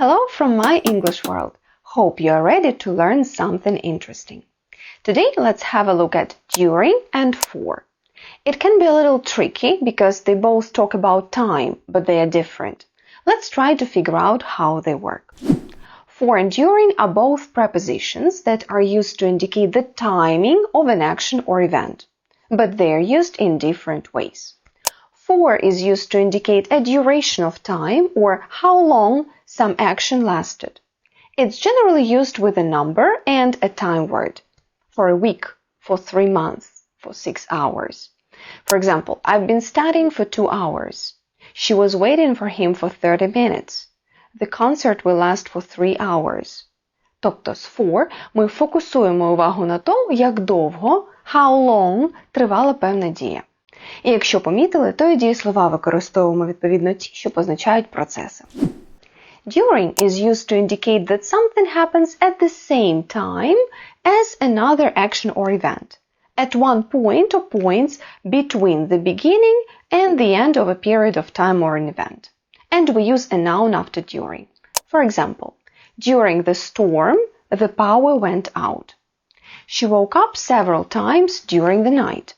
Hello from my English world. Hope you are ready to learn something interesting. Today let's have a look at during and for. It can be a little tricky because they both talk about time, but they are different. Let's try to figure out how they work. For and during are both prepositions that are used to indicate the timing of an action or event, but they are used in different ways. For is used to indicate a duration of time or how long some action lasted. It's generally used with a number and a time word. For a week, for three months, for six hours. For example, I've been studying for two hours. She was waiting for him for 30 minutes. The concert will last for three hours. Тобто з for ми фокусуємо увагу на тому, як довго, how long тривала певна дія. І якщо помітили, то і дієслова використовуємо відповідно ті, що позначають процеси. During is used to indicate that something happens at the same time as another action or event, at one point or points between the beginning and the end of a period of time or an event. And we use a noun after during. For example, during the storm, the power went out. She woke up several times during the night.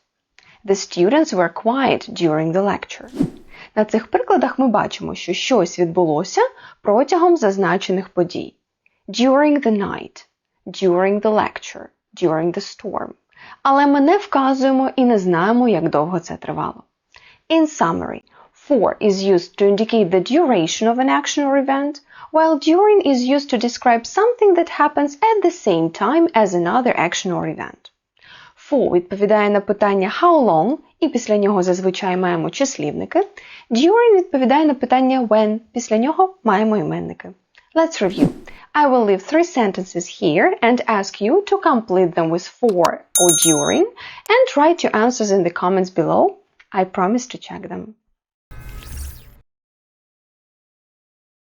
The students were quiet during the lecture. На цих прикладах ми бачимо, що щось відбулося протягом зазначених подій. During the night, during the lecture, during the storm. Але ми не вказуємо і не знаємо, як довго це тривало. In summary, for is used to indicate the duration of an action or event, while during is used to describe something that happens at the same time as another action or event. For відповідає на питання how long, і після нього зазвичай маємо числівники. During відповідає на питання when, після нього маємо іменники. Let's review. I will leave three sentences here and ask you to complete them with for or during and write your answers in the comments below. I promise to check them.